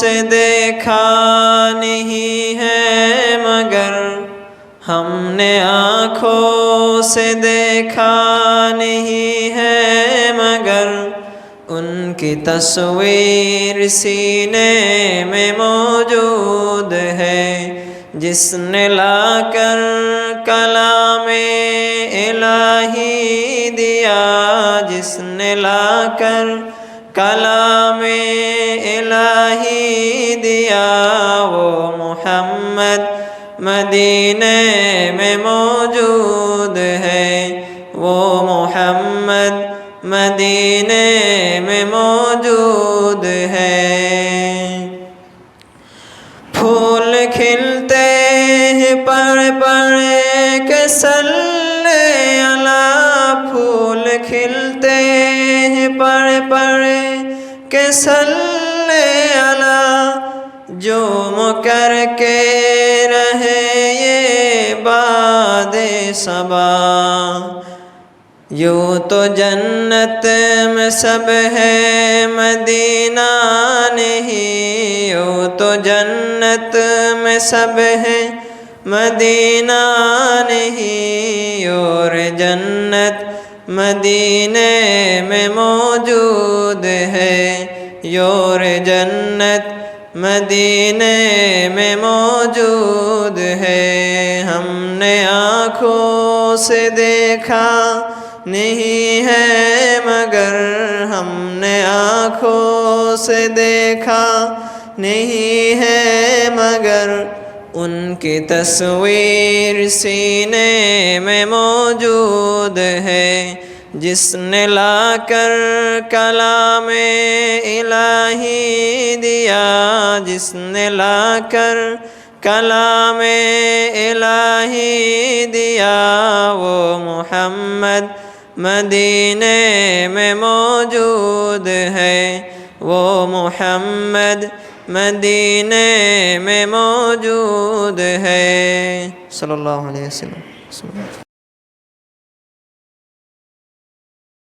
سے دیکھا نہیں ہے، مگر ہم نے آنکھوں سے دیکھا نہیں ہے، مگر ان کی تصویر سینے میں موجود ہے۔ جس نے لا کر کلام الہی دیا، جس نے لا کر کلام الہی دیا وہ محمد مدینے میں موجود ہے۔ وہ محمد مدینے میں موجود ہے۔ پھول کھلتے ہیں پڑ پڑ کے سلے کے اللہ جو مکر کے رہے یہ باد صبا۔ یوں تو جنت میں سب ہے، مدینہ نہیں۔ یوں تو جنت میں سب ہے، مدینہ نہیں۔ اور جنت مدینے میں موجود ہے۔ یور جنت مدینے میں موجود ہے۔ ہم نے آنکھوں سے دیکھا نہیں ہے، مگر ہم نے آنکھوں سے دیکھا نہیں ہے، مگر ان کی تصویر سینے میں موجود ہے، جس نے لا کر کلام الہی دیا، جس نے لا کر کلام الہی دیا۔ وہ محمد مدینے میں موجود ہے، وہ محمد مدینے میں موجود ہے صلی اللہ علیہ وسلم